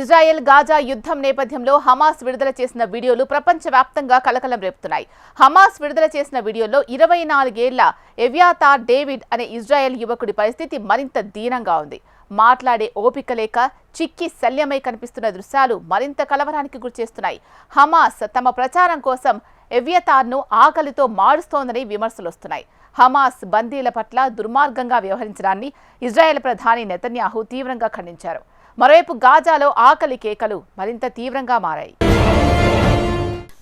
Israel Gaza యుద్ధం నేపథ్యంలో Hamas విడుదల చేసిన వీడియోలు ప్రపంచవ్యాప్తంగా కలకలం రేపుతున్నాయి. హమాస్ విడుదల చేసిన వీడియోలో ఇరవై నాలుగేళ్ళ ఎవ్యాతార్ డేవిడ్ అనే ఇజ్రాయెల్ యువకుడి పరిస్థితి మరింత దీనంగా ఉంది. మాట్లాడే ఓపిక లేక చిక్కి శల్యమై కనిపిస్తున్న దృశ్యాలు మరింత కలవరానికి గురిచేస్తున్నాయి హమాస్ తమ ప్రచారం కోసం ఎవ్యతార్ను ఆకలితో మారుస్తోందని విమర్శలు వస్తున్నాయి. హమాస్ బందీల పట్ల దుర్మార్గంగా వ్యవహరించడాన్ని ఇజ్రాయెల్ ప్రధాని నెతన్యాహు తీవ్రంగా ఖండించారు. మరోవైపు గాజాలో ఆకలి కేకలు మరింత తీవ్రంగా మారాయి.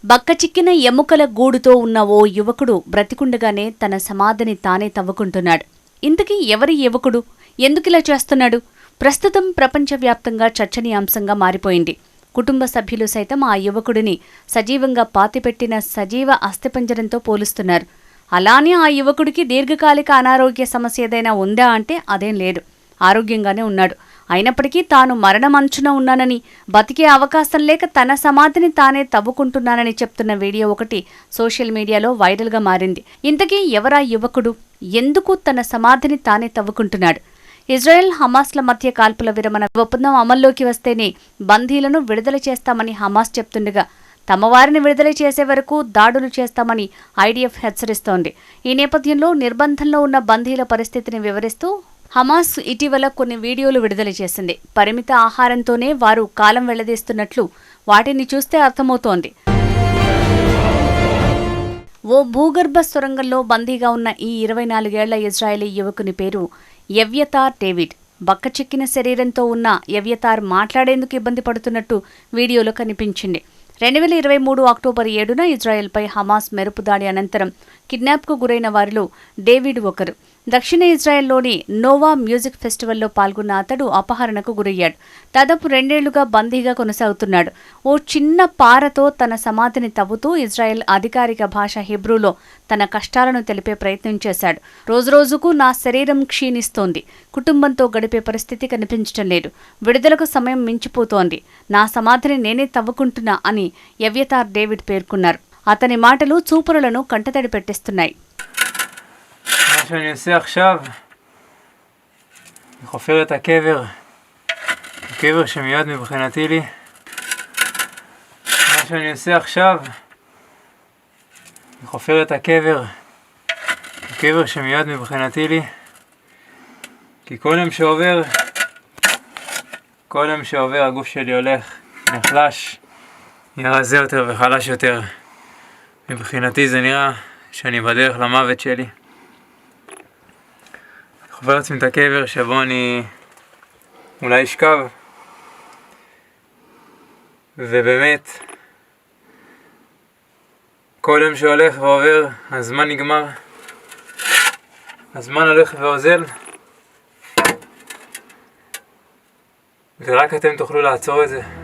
బక్కచిక్కిన ఎముకల గూడుతో ఉన్న ఓ యువకుడు బ్రతికుండగానే తన సమాధిని తానే తవ్వుకుంటున్నాడు. ఇంతకీ ఎవరి యువకుడు? ఎందుకిలా చేస్తున్నాడు? ప్రస్తుతం ప్రపంచవ్యాప్తంగా చర్చనీయాంశంగా మారిపోయింది. కుటుంబ సభ్యులు సైతం ఆ యువకుడిని సజీవంగా పాతిపెట్టిన సజీవ అస్థిపంజరంతో పోలుస్తున్నారు. అలానే ఆ యువకుడికి దీర్ఘకాలిక అనారోగ్య సమస్య ఏదైనా ఉందా అంటే అదేం లేదు. ఆరోగ్యంగానే ఉన్నాడు. అయినప్పటికీ తాను మరణమంచున ఉన్నానని బతికే అవకాశం లేక తన సమాధిని తానే తవ్వుకుంటున్నానని చెప్తున్న వీడియో ఒకటి సోషల్ మీడియాలో వైరల్గా మారింది. ఇంతకీ ఎవరా యువకుడు? ఎందుకు తన సమాధిని తానే తవ్వుకుంటున్నాడు? ఇజ్రాయెల్ హమాస్ల మధ్య కాల్పుల విరమణ ఒప్పందం అమల్లోకి వస్తేనే బందీలను విడుదల చేస్తామని హమాస్ చెప్తుండగా తమ వారిని విడుదల చేసే వరకు దాడులు చేస్తామని ఐడిఎఫ్ హెచ్చరిస్తోంది. ఈ నేపథ్యంలో నిర్బంధంలో ఉన్న బందీల పరిస్థితిని వివరిస్తూ హమాస్ ఇటీవల కొన్ని వీడియోలు విడుదల చేసింది. పరిమిత ఆహారంతోనే వారు కాలం వెళ్ళదీస్తున్నట్లు వాటిని చూస్తే అర్థమవుతోంది. ఓ భూగర్భ సొరంగంలో బందీగా ఉన్న ఈ ఇరవై నాలుగేళ్ళ ఇజ్రాయేలీ యువకుని పేరు ఎవ్యతార్ డేవిడ్. బక్కచిక్కిన శరీరంతో ఉన్న ఎవ్యతార్ మాట్లాడేందుకు ఇబ్బంది పడుతున్నట్టు వీడియోలో కనిపించింది. రెండు వేల ఇరవై మూడు అక్టోబర్ ఏడున ఇజ్రాయెల్పై హమాస్ మెరుపు దాడి అనంతరం కిడ్నాప్కు గురైన వారిలో డేవిడ్ ఒకరు. దక్షిణ ఇజ్రాయెల్లోని నోవా మ్యూజిక్ ఫెస్టివల్లో పాల్గొన్న అతడు అపహరణకు గురయ్యాడు. దాదాపు రెండేళ్ళుగా బందీగా కొనసాగుతున్నాడు. ఓ చిన్న పారతో తన సమాధిని తవ్వుతూ ఇజ్రాయెల్ అధికారిక భాష హిబ్రూలో తన కష్టాలను తెలిపే ప్రయత్నం చేశాడు. రోజురోజుకు నా శరీరం క్షీణిస్తోంది. కుటుంబంతో గడిపే పరిస్థితి కనిపించటం లేదు. విడుదలకు సమయం మించిపోతోంది. నా సమాధిని నేనే తవ్వుకుంటున్నా అని ఎవ్యతార్ డేవిడ్ పేర్కొన్నారు. అతని మాటలు చూపురులను కంటతడి పెట్టిస్తున్నాయి. שאני עושה עכשיו, אני חופר את הקבר, הקבר שמיועד מבחינתי לי. מה שאני עושה עכשיו, אני חופר את הקבר, הקבר שמיועד מבחינתי לי. כי כל יום שעובר, כל יום שעובר הגוף שלי הולך, נחלש, רזה יותר וחלש יותר. מבחינתי זה נראה שאני בדרך למוות שלי. חובר לעצמי את הקבר שבו אני אולי אשכב. ובאמת כל יום שהולך ועובר הזמן נגמר. הזמן הולך ואוזל. ורק אתם תוכלו לעצור את זה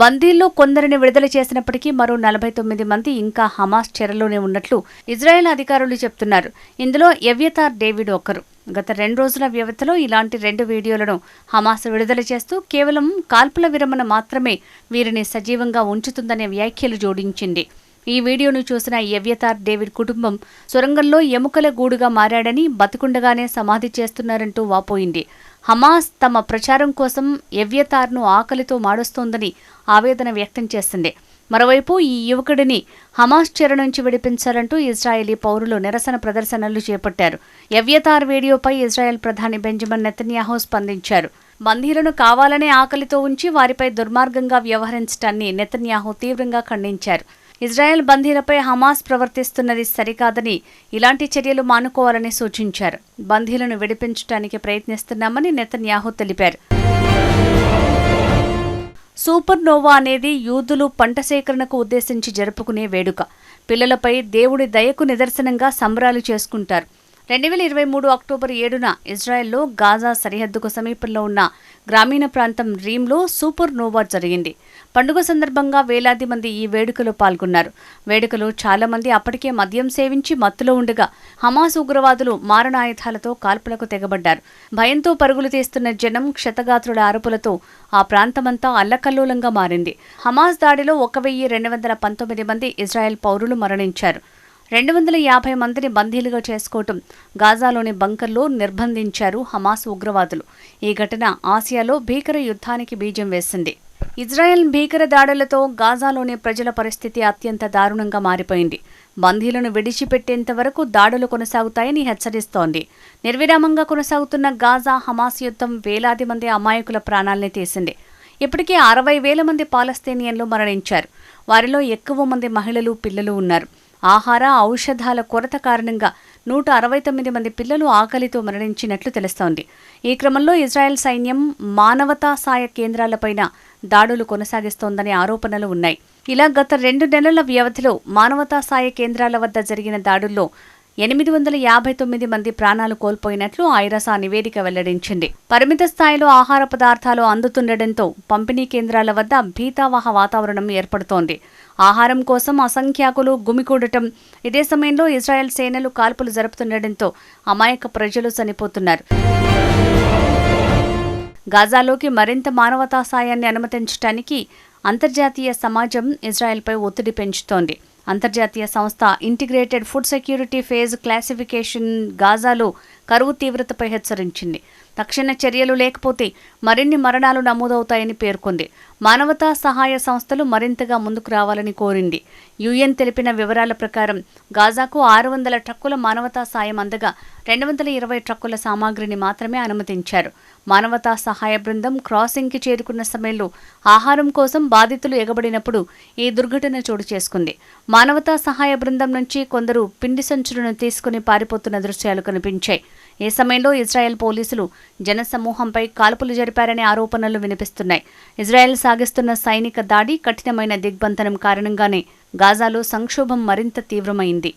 బందీల్లో కొందరిని విడుదల చేసినప్పటికీ మరో నలభై తొమ్మిది మంది ఇంకా హమాస్ చెరలోనే ఉన్నట్లు ఇజ్రాయెల్ అధికారులు చెప్తున్నారు. ఇందులో ఎవ్యతార్ డేవిడ్ ఒకరు గత రెండు రోజుల వ్యవధిలో ఇలాంటి రెండు వీడియోలను హమాస్ విడుదల చేస్తూ కేవలం కాల్పుల విరమణ మాత్రమే వీరిని సజీవంగా ఉంచుతుందనే వ్యాఖ్యలు జోడించింది. ఈ వీడియోను చూసిన ఎవ్యతార్ డేవిడ్ కుటుంబం సొరంగంలో ఎముకల గూడుగా మారాడని బతికుండగానే సమాధి చేస్తున్నారంటూ వాపోయింది. హమాస్ తమ ప్రచారం కోసం ఎవ్యతార్ను ఆకలితో మాడుస్తోందని ఆవేదన వ్యక్తం చేసింది. మరోవైపు ఈ యువకుడిని హమాస్ చెర నుంచి విడిపించాలంటూ ఇజ్రాయేలీ పౌరులు నిరసన ప్రదర్శనలు చేపట్టారు. ఎవ్యతార్ వీడియోపై ఇజ్రాయెల్ ప్రధాని బెంజమిన్ నెతన్యాహో స్పందించారు. బందీలను కావాలనే ఆకలితో ఉంచి వారిపై దుర్మార్గంగా వ్యవహరించడాన్ని నెతన్యాహో తీవ్రంగా ఖండించారు. ఇజ్రాయెల్ బందీలపై హమాస్ ప్రవర్తిస్తున్నది సరికాదని ఇలాంటి చర్యలు మానుకోవాలని సూచించారు. బందీలను విడిపించడానికి ప్రయత్నిస్తున్నామని నెతన్యాహు తెలిపారు. సూపర్ నోవా అనేది యూదులు పంట సేకరణకు ఉద్దేశించి జరుపుకునే వేడుక. పిల్లలపై దేవుడి దయకు నిదర్శనంగా సంబరాలు చేసుకుంటారు. రెండు వేల ఇరవై మూడు అక్టోబర్ ఏడున ఇజ్రాయెల్లో గాజా సరిహద్దుకు సమీపంలో ఉన్న గ్రామీణ ప్రాంతం రీమ్లో సూపర్ నోవా జరిగింది. పండుగ సందర్భంగా వేలాది మంది ఈ వేడుకలో పాల్గొన్నారు. వేడుకలో చాలా మంది అప్పటికే మద్యం సేవించి మత్తులో ఉండగా హమాస్ ఉగ్రవాదులు మారణాయుధాలతో కాల్పులకు తెగబడ్డారు. భయంతో పరుగులు తీస్తున్న జనం క్షతగాత్రుల అరుపులతో ఆ ప్రాంతమంతా అల్లకల్లోలంగా మారింది. హమాస్ దాడిలో ఒక వెయ్యి రెండు వందల పంతొమ్మిది మంది ఇజ్రాయెల్ పౌరులు మరణించారు. రెండు వందల యాభై మందిని బందీలుగా చేసుకోవటం గాజాలోని బంకర్లో నిర్బంధించారు హమాస్ ఉగ్రవాదులు. ఈ ఘటన ఆసియాలో భీకర యుద్ధానికి బీజం వేసింది. ఇజ్రాయెల్ భీకర దాడులతో గాజాలోని ప్రజల పరిస్థితి అత్యంత దారుణంగా మారిపోయింది. బందీలను విడిచిపెట్టేంత వరకు దాడులు కొనసాగుతాయని హెచ్చరిస్తోంది. నిర్విరామంగా కొనసాగుతున్న గాజా హమాస్ యుద్ధం వేలాది మంది అమాయకుల ప్రాణాల్ని తీసింది. ఇప్పటికే అరవై వేల మంది పాలస్తీనియన్లు మరణించారు. వారిలో ఎక్కువ మంది మహిళలు పిల్లలు ఉన్నారు. ఆహార ఔషధాల కొరత కారణంగా నూట అరవై తొమ్మిది మంది పిల్లలు ఆకలితో మరణించినట్లు తెలుస్తోంది. ఈ క్రమంలో ఇజ్రాయెల్ సైన్యం మానవతా సాయ కేంద్రాలపైన దాడులు కొనసాగిస్తోందనే ఆరోపణలు ఉన్నాయి. ఇలా గత రెండు నెలల వ్యవధిలో మానవతా సాయ కేంద్రాల వద్ద జరిగిన దాడుల్లో ఎనిమిది వందల యాభై తొమ్మిది మంది ప్రాణాలు కోల్పోయినట్లు ఐరసా నివేదిక వెల్లడించింది. పరిమిత స్థాయిలో ఆహార పదార్థాలు అందుతుండటంతో పంపిణీ కేంద్రాల వద్ద భీతావహ వాతావరణం ఏర్పడుతోంది. ఆహారం కోసం అసంఖ్యాకులు గుమికూడటం ఇదే సమయంలో ఇజ్రాయెల్ సేనలు కాల్పులు జరుపుతుండటంతో అమాయక ప్రజలు చనిపోతున్నారు. గాజాలోకి మరింత మానవతా సాయాన్ని అనుమతించడానికి అంతర్జాతీయ సమాజం ఇజ్రాయెల్పై ఒత్తిడి పెంచుతోంది. అంతర్జాతీయ సంస్థ integrated food security phase classification గాజాలో కరువు తీవ్రతపై హెచ్చరించింది తక్షణ చర్యలు లేకపోతే మరిన్ని మరణాలు నమోదవుతాయని పేర్కొంది. మానవతా సహాయ సంస్థలు మరింతగా ముందుకు రావాలని కోరింది. యుఎన్ తెలిపిన వివరాల ప్రకారం గాజాకు ఆరు వందల ట్రక్కుల మానవతా సాయం అందగా రెండు వందల ఇరవై ట్రక్కుల సామాగ్రిని మాత్రమే అనుమతించారు. మానవతా సహాయ బృందం క్రాసింగ్కి చేరుకున్న సమయంలో ఆహారం కోసం బాధితులు ఎగబడినప్పుడు ఈ దుర్ఘటన చోటు చేసుకుంది. మానవతా సహాయ బృందం నుంచి కొందరు పిండి సంచులను తీసుకుని పారిపోతున్న దృశ్యాలు కనిపించాయి. ఈ సమయంలో ఇజ్రాయెల్ పోలీసులు జనసమూహంపై కాల్పులు జరిపారనే ఆరోపణలు వినిపిస్తున్నాయి. ఇజ్రాయెల్ సాగిస్తున్న సైనిక దాడి కఠినమైన దిగ్బంధనం కారణంగానే గాజాలో సంక్షోభం మరింత తీవ్రమైంది.